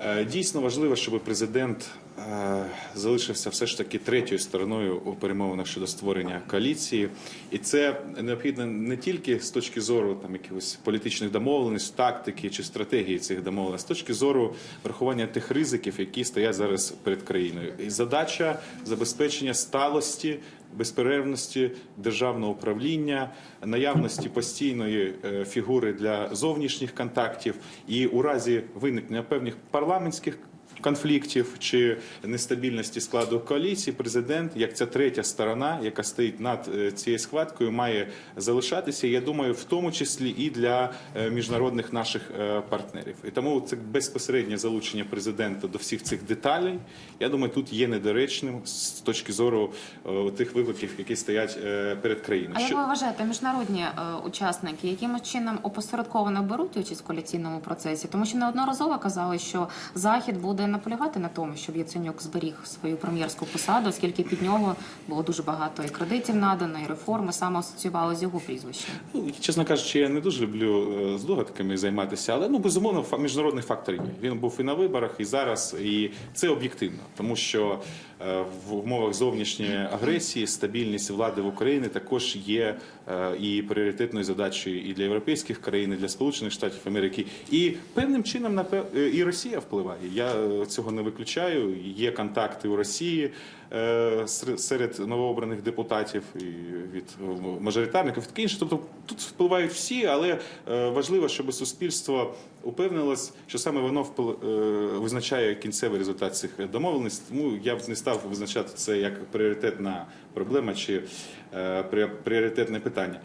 Е, Дійсно важливо, щоб президент е, залишився все ж таки третьою стороною у перемовинах щодо створення коаліції, і це необхідно не тільки з точки зору там якихось політичних домовленостей, тактики чи стратегії цих домовленостей, з точки зору врахування тих ризиків, які стоять зараз перед країною. І задача забезпечення сталості. Безперервності державного управління, наявності постійної е, фігури для зовнішніх контактів, і у разі виникнення певних парламентських конфліктів чи нестабільності складу коаліції, президент, як ця третя сторона, яка стоїть над е, цією схваткою, має залишатися. Я думаю, в тому числі і для е, міжнародних наших е, партнерів. І тому це безпосереднє залучення президента до всіх цих деталей. Я думаю, тут є недоречним з точки зору тих викликів, які стоять перед країною. А як ви вважаєте, міжнародні учасники якимось чином опосередковано беруть участь в коаліційному процесі? Тому що неодноразово казали, що Захід буде наполягати на тому, щоб Яценюк зберіг свою прем'єрську посаду, оскільки під нього було дуже багато і кредитів надано, і реформи саме асоціювали з його прізвищем. Ну, чесно кажучи, я не дуже люблю е, здогадками займатися, але ну безумовно міжнародний фактор є. Він був і на виборах, і зараз, і це об'єктивно, тому що е, в умовах зовнішньої агресії стабільність влади в Україні також є е, і пріоритетною задачею і для європейських країн, і для Сполучених Штатів Америки, і певним чином і Росія впливає. Я цього не виключаю. Є контакти у Росії е, серед новообраних депутатів і від е, мажоритарників, таке інше. Тобто тут впливають всі, але е, важливо, щоб суспільство упевнилось, що саме воно визначає кінцевий результат цих домовленостей. Тому я б не став визначати це як пріоритетна проблема чи пріоритетне питання.